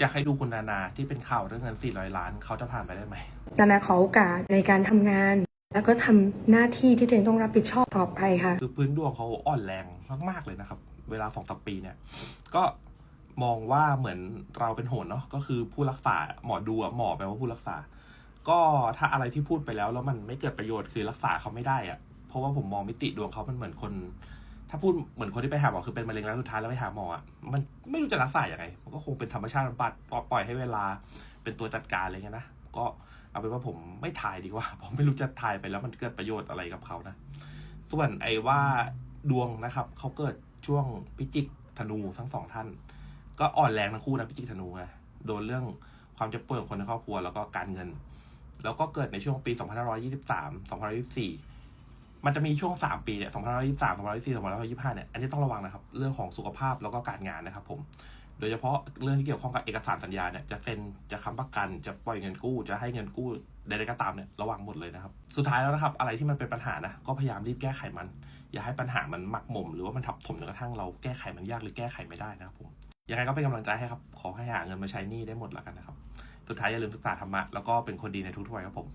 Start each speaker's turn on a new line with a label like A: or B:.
A: อยากให้ดูคุณนานาที่เป็นข่าวเรื่องเงิน 400 ล้าน เขาจะผ่านไปได้ไหม
B: นานาขอโอกาสในการทำงาน แล้วก็ทำหน้าที่ที่ตัวเองต้องรับผิดชอบต่อไปค่ะ
A: คือพื้นดวงเขาอ่อนแรงมาก ๆ เลยนะครับ เวลาสองสามปีเนี่ย ก็มองว่าเหมือนเราเป็นโหนเนาะก็คือผู้รักษาหมอดูอะหมอแปลว่าผู้รักษา ก็ถ้าอะไรที่พูดไปแล้วแล้วมันไม่เกิดประโยชน์คือรักษาเขาไม่ได้อะเพราะว่าผมมองมิติดวงเขามันเหมือนคน ถ้าพูดเหมือนคนที่ไปหาหมอคือเป็นมะเร็งแล้วสุดท้ายแล้วไปหาหมออะมันไม่รู้จะรักษาอย่างไงมันก็คงเป็นธรรมชาติบำบัดปล่อยให้เวลาเป็นตัวจัดการอะไรเงี้ยนะก็เอาเป็นว่าผมไม่ทายดีกว่า ผมไม่รู้จะทายไปแล้วมันเกิดประโยชน์อะไรกับเขานะส่วนไอ้ว่าดวงนะครับเขาเกิดช่วงพิจิกธนูทั้งสองท่าน ก็อ่อนแรงทั้งคู่นะพิจิกธนูไงโดนเรื่องความเจ็บป่วยของคนในครอบครัวแล้วก็การเงิน แล้วก็เกิดในช่วงปี 2523 2524 มันจะมีช่วง 3 ปีเนี่ย2523 2524 2525เนี่ย อันนี้ต้องระวังนะครับ เรื่องของสุขภาพแล้วก็การงานนะครับผม โดยเฉพาะเรื่องที่เกี่ยวข้องกับเอกสารสัญญาเนี่ย จะเซ็น จะค้ำประกัน จะปล่อยเงินกู้ จะให้เงินกู้ใดๆก็ตามเนี่ย ระวังหมดเลยนะครับ สุดท้ายแล้วนะครับ อะไรที่มันเป็นปัญหานะ ก็พยายามรีบแก้ไขมัน อย่าให้ปัญหามันหมักหมม หรือว่ามันทับถมจนกระทั่งเราแก้ไขมันยากหรือแก้ไขไม่ได้นะครับผม ยังไงก็เป็นกำลังใจให้ครับ ขอให้หาเงินมาใช้หนี้ได้หมดแล้วกันนะครับ สุดท้ายอย่าลืมศึกษาธรรมะแล้วก็เป็นคนดีในทุกๆวัยครับผม